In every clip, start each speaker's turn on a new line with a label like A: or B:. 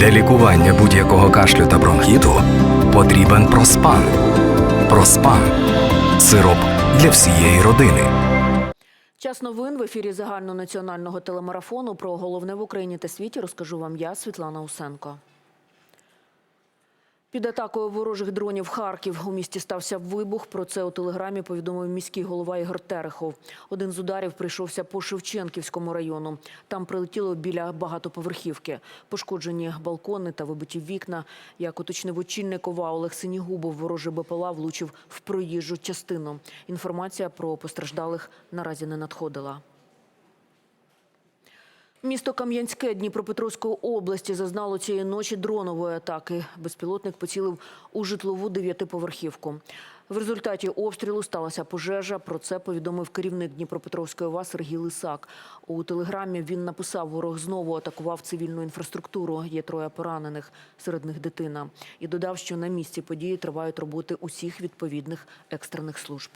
A: Для лікування будь-якого кашлю та бронхіту потрібен проспан. Проспан сироп для всієї родини.
B: Час новин в ефірі загальнонаціонального телемарафону про головне в Україні та світі розкажу вам я, Світлана Усенко. Під атакою ворожих дронів Харків у місті стався вибух. Про це у телеграмі повідомив міський голова Ігор Терехов. Один з ударів прийшовся по Шевченківському району. Там прилетіло біля багатоповерхівки. Пошкоджені балкони та вибиті вікна. Як уточнив очільник ОВА Олег Синігубов, ворожий БПЛА влучив в проїжджу частину. Інформація про постраждалих наразі не надходила. Місто Кам'янське Дніпропетровської області зазнало цієї ночі дронової атаки. Безпілотник поцілив у житлову дев'ятиповерхівку. В результаті обстрілу сталася пожежа. Про це повідомив керівник Дніпропетровської ОВА Сергій Лисак. У телеграмі він написав, ворог знову атакував цивільну інфраструктуру. Є троє поранених, серед них дитина. І додав, що на місці події тривають роботи усіх відповідних екстрених служб.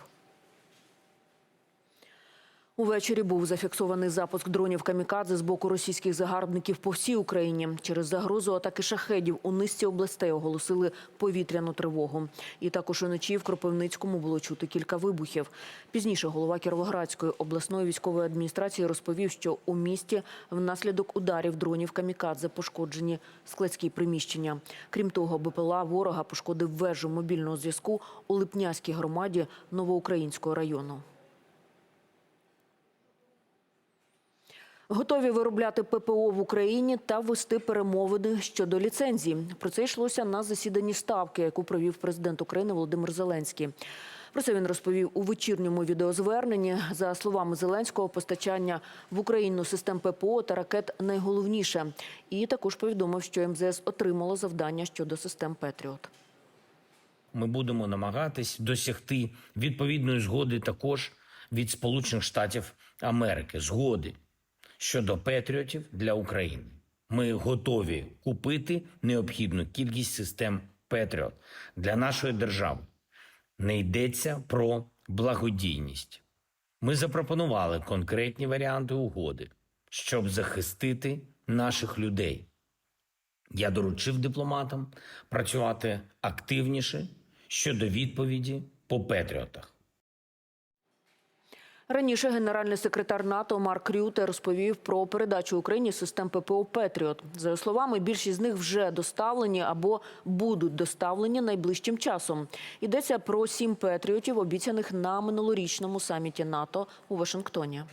B: Увечері був зафіксований запуск дронів камікадзе з боку російських загарбників по всій Україні. Через загрозу атаки шахедів у низці областей оголосили повітряну тривогу. І також уночі в Кропивницькому було чути кілька вибухів. Пізніше голова Кіровоградської обласної військової адміністрації розповів, що у місті внаслідок ударів дронів камікадзе пошкоджені складські приміщення. Крім того, БПЛА ворога пошкодив вежу мобільного зв'язку у Липняській громаді Новоукраїнського району. Готові виробляти ППО в Україні та вести перемовини щодо ліцензії. Про це йшлося на засіданні ставки, яку провів президент України Володимир Зеленський. Про це він розповів у вечірньому відеозверненні. За словами Зеленського, постачання в Україну систем ППО та ракет найголовніше. І також повідомив, що МЗС отримало завдання щодо систем Петріот.
C: Ми будемо намагатись досягти відповідної згоди також від Сполучених Штатів Америки. Згоди щодо патріотів для України. Ми готові купити необхідну кількість систем Петріот для нашої держави. Не йдеться про благодійність. Ми запропонували конкретні варіанти угоди, щоб захистити наших людей. Я доручив дипломатам працювати активніше щодо відповіді по Петріотах.
B: Раніше генеральний секретар НАТО Марк Рюте розповів про передачу Україні систем ППО Петріот. За його словами, більшість з них вже доставлені або будуть доставлені найближчим часом. Йдеться про сім петріотів, обіцяних на минулорічному саміті НАТО у Вашингтоні.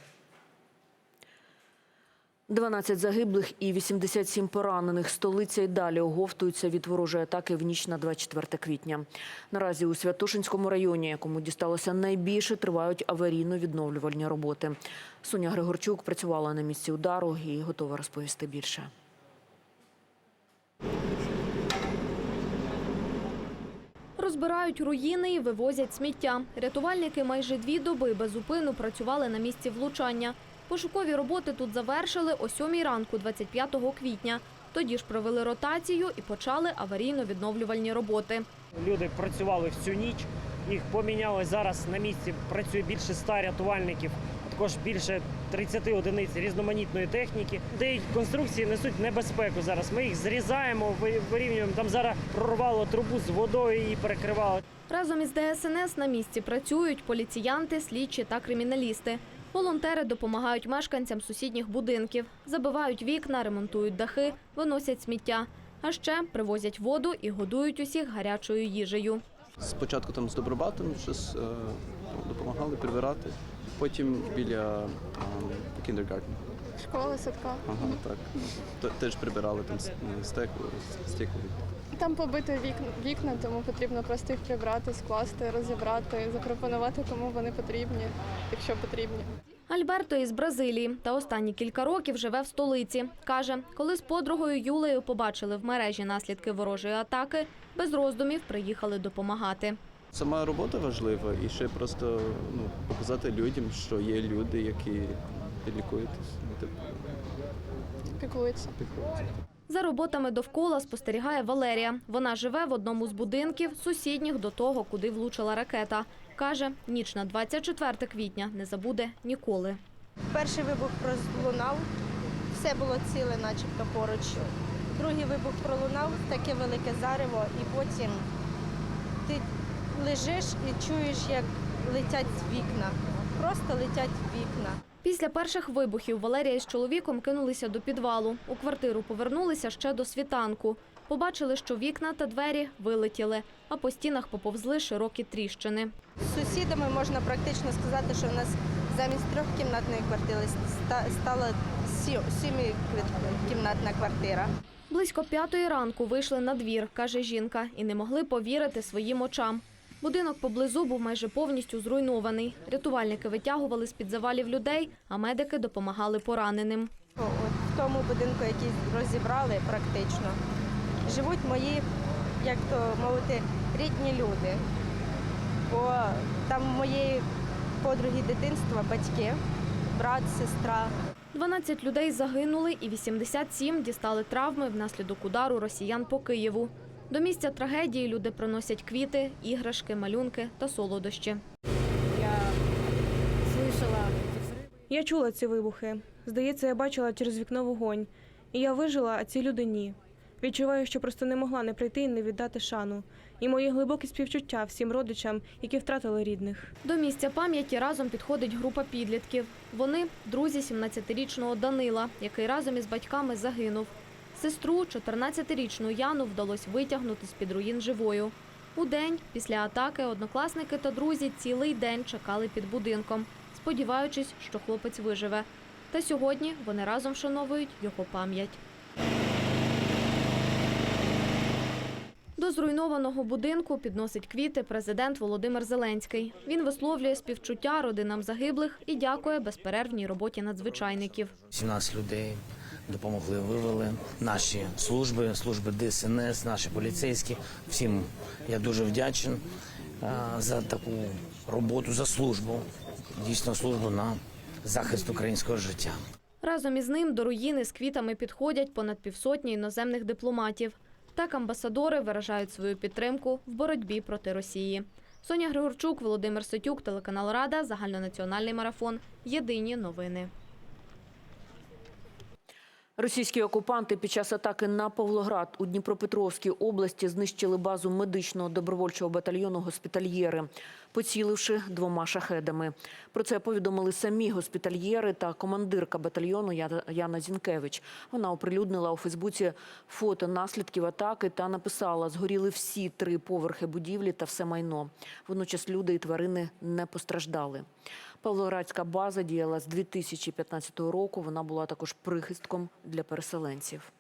B: 12 загиблих і 87 поранених. Столиця й далі оговтуються від ворожої атаки в ніч на 24 квітня. Наразі у Святошинському районі, якому дісталося найбільше, тривають аварійно-відновлювальні роботи. Соня Григорчук працювала на місці удару і готова розповісти більше.
D: Розбирають руїни і вивозять сміття. Рятувальники майже дві доби без працювали на місці влучання. Пошукові роботи тут завершили о 7 ранку 25 квітня. Тоді ж провели ротацію і почали аварійно-відновлювальні роботи.
E: Люди працювали всю ніч, їх поміняли зараз на місці. Працює більше ста рятувальників, а також більше 30 одиниць різноманітної техніки. Деякі конструкції несуть небезпеку зараз. Ми їх зрізаємо, вирівнюємо. Там зараз прорвало трубу з водою і перекривало.
D: Разом із ДСНС на місці працюють поліціянти, слідчі та криміналісти. Волонтери допомагають мешканцям сусідніх будинків, забивають вікна, ремонтують дахи, виносять сміття. А ще привозять воду і годують усіх гарячою їжею.
F: Спочатку там з Добробатом щось е, допомагали прибирати, потім біля кіндергартен.
G: Школа, садка.
F: Ага, так. Теж прибирали там с- стекло, стекло.
G: Там побито вікна, вікна, тому потрібно просто їх прибрати, скласти, розібрати, запропонувати, кому вони потрібні, якщо потрібні.
D: Альберто із Бразилії та останні кілька років живе в столиці. Каже, коли з подругою Юлею побачили в мережі наслідки ворожої атаки, без роздумів приїхали допомагати.
F: Сама робота важлива і ще просто ну, показати людям, що є люди, які лікуєтесь. Ну, типу,
G: Піклуються.
F: піклуються.
D: За роботами довкола спостерігає Валерія. Вона живе в одному з будинків, сусідніх до того, куди влучила ракета. Каже, ніч на 24 квітня не забуде ніколи.
H: Перший вибух пролунав, все було ціле, начебто поруч. другий вибух пролунав, таке велике зарево, і потім ти лежиш і чуєш, як летять вікна. Просто летять вікна.
D: Після перших вибухів Валерія з чоловіком кинулися до підвалу. У квартиру повернулися ще до світанку. Побачили, що вікна та двері вилетіли, а по стінах поповзли широкі тріщини.
H: З сусідами можна практично сказати, що в нас замість трьохкімнатної квартири ста- стала сі- сімикімнатна квартира.
D: Близько п'ятої ранку вийшли на двір, каже жінка, і не могли повірити своїм очам. Будинок поблизу був майже повністю зруйнований. Рятувальники витягували з-під завалів людей, а медики допомагали пораненим.
H: От в тому будинку, який розібрали практично, живуть мої, як то мовити, рідні люди. Бо там моєї подруги дитинства, батьки, брат, сестра.
D: 12 людей загинули і 87 дістали травми внаслідок удару росіян по Києву. До місця трагедії люди приносять квіти, іграшки, малюнки та солодощі.
I: Я чула ці вибухи. Здається, я бачила через вікно вогонь. І я вижила, а ці люди ні. Відчуваю, що просто не могла не прийти і не віддати шану. І мої глибокі співчуття всім родичам, які втратили рідних.
D: До місця пам'яті разом підходить група підлітків. Вони друзі 17-річного Данила, який разом із батьками загинув. Сестру, 14-річну Яну, вдалося витягнути з-під руїн живою. У день після атаки однокласники та друзі цілий день чекали під будинком, сподіваючись, що хлопець виживе. Та сьогодні вони разом вшановують його пам'ять. До зруйнованого будинку підносить квіти президент Володимир Зеленський. Він висловлює співчуття родинам загиблих і дякує безперервній роботі надзвичайників.
C: 17 людей допомогли, вивели наші служби, служби ДСНС, наші поліцейські. Всім я дуже вдячен за таку роботу, за службу, дійсно службу на захист українського життя.
D: Разом із ним до руїни з квітами підходять понад півсотні іноземних дипломатів. Так амбасадори виражають свою підтримку в боротьбі проти Росії. Соня Григорчук, Володимир Сотюк, телеканал Рада, загальнонаціональний марафон. Єдині новини.
B: Російські окупанти під час атаки на Павлоград у Дніпропетровській області знищили базу медичного добровольчого батальйону госпітальєри, поціливши двома шахедами. Про це повідомили самі госпітальєри та командирка батальйону Яна Зінкевич. Вона оприлюднила у Фейсбуці фото наслідків атаки та написала: згоріли всі три поверхи будівлі та все майно. Водночас люди і тварини не постраждали. Павлоградська база діяла з 2015 року. Вона була також прихистком для переселенців.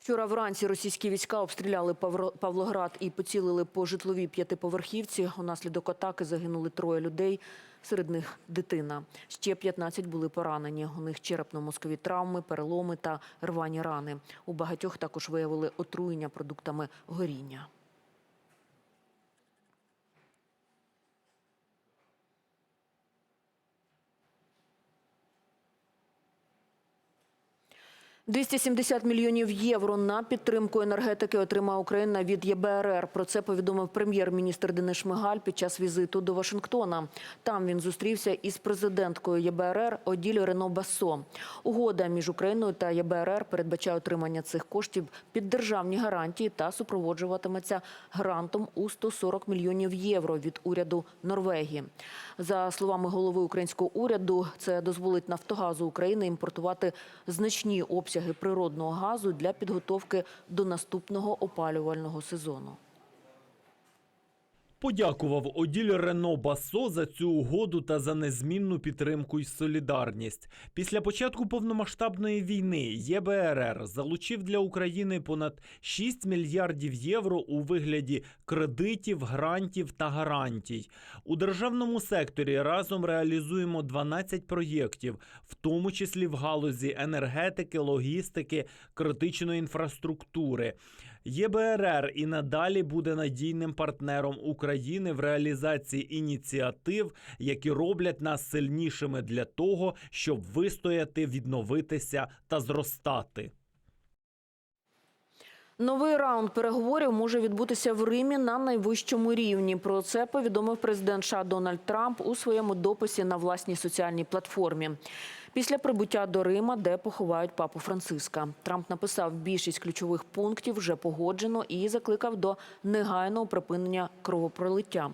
B: Вчора вранці російські війська обстріляли Павлоград і поцілили по житловій п'ятиповерхівці. Унаслідок атаки загинули троє людей, серед них дитина. Ще 15 були поранені. У них черепно-мозкові травми, переломи та рвані рани. У багатьох також виявили отруєння продуктами горіння. «270 мільйонів євро на підтримку енергетики отримає Україна від ЄБРР. Про це повідомив прем'єр-міністр Денис Шмигаль під час візиту до Вашингтона. Там він зустрівся із президенткою ЄБРР Оділь Рено Басо. Угода між Україною та ЄБРР передбачає отримання цих коштів під державні гарантії та супроводжуватиметься грантом у 140 мільйонів євро від уряду Норвегії. За словами голови українського уряду, це дозволить Нафтогазу України імпортувати значні обсяги природного газу для підготовки до наступного опалювального сезону.
J: Подякував Оділь Рено Басо за цю угоду та за незмінну підтримку й солідарність. Після початку повномасштабної війни ЄБРР залучив для України понад 6 мільярдів євро у вигляді кредитів, грантів та гарантій. У державному секторі разом реалізуємо 12 проєктів, в тому числі в галузі енергетики, логістики, критичної інфраструктури. ЄБРР і надалі буде надійним партнером України в реалізації ініціатив, які роблять нас сильнішими для того, щоб вистояти, відновитися та зростати.
B: Новий раунд переговорів може відбутися в Римі на найвищому рівні. Про це повідомив президент США Дональд Трамп у своєму дописі на власній соціальній платформі. Після прибуття до Рима, де поховають папу Франциска, Трамп написав, більшість ключових пунктів вже погоджено і закликав до негайного припинення кровопролиття.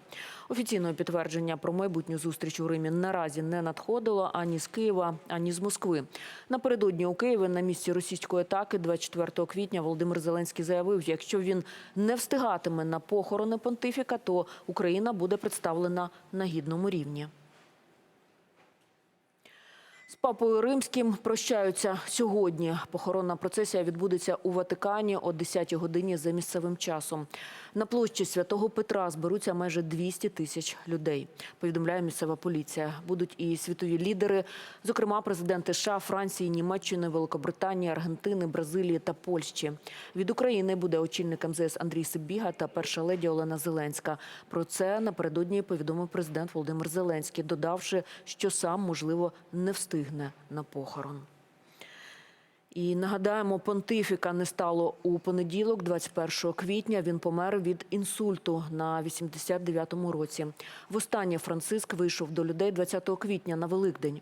B: Офіційного підтвердження про майбутню зустріч у Римі наразі не надходило ані з Києва, ані з Москви. Напередодні у Києві на місці російської атаки 24 квітня Володимир Зеленський заявив, якщо він не встигатиме на похорони понтифіка, то Україна буде представлена на гідному рівні. З папою римським прощаються сьогодні. Похоронна процесія відбудеться у Ватикані о 10 годині за місцевим часом. На площі святого Петра зберуться майже 200 тисяч людей. Повідомляє місцева поліція. Будуть і світові лідери, зокрема президенти США, Франції, Німеччини, Великобританії, Аргентини, Бразилії та Польщі. Від України буде очільник МЗС Андрій Сибіга та перша леді Олена Зеленська. Про це напередодні повідомив президент Володимир Зеленський, додавши, що сам можливо не встигне на похорон. І нагадаємо, понтифіка не стало у понеділок, 21 квітня. Він помер від інсульту на 89-му році. Востаннє Франциск вийшов до людей 20 квітня на Великдень.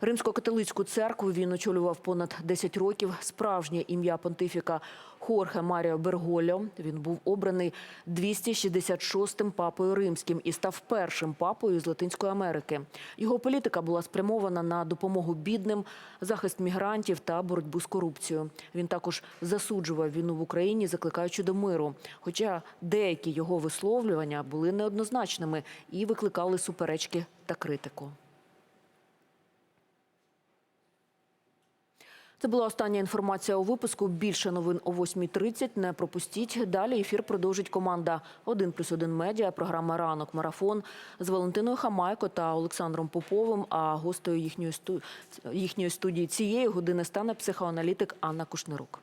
B: Римсько-католицьку церкву він очолював понад 10 років. Справжнє ім'я понтифіка Хорхе Маріо Бергольо. Він був обраний 266-м папою римським і став першим папою з Латинської Америки. Його політика була спрямована на допомогу бідним, захист мігрантів та боротьбу з корупцією. Він також засуджував війну в Україні, закликаючи до миру. Хоча деякі його висловлювання були неоднозначними і викликали суперечки та критику. Це була остання інформація у випуску. Більше новин о 8.30. Не пропустіть. Далі ефір продовжить команда «1+,1 медіа, програма Ранок Марафон з Валентиною Хамайко та Олександром Поповим. А гостею їхньої студії цієї години стане психоаналітик Анна Кушнирук.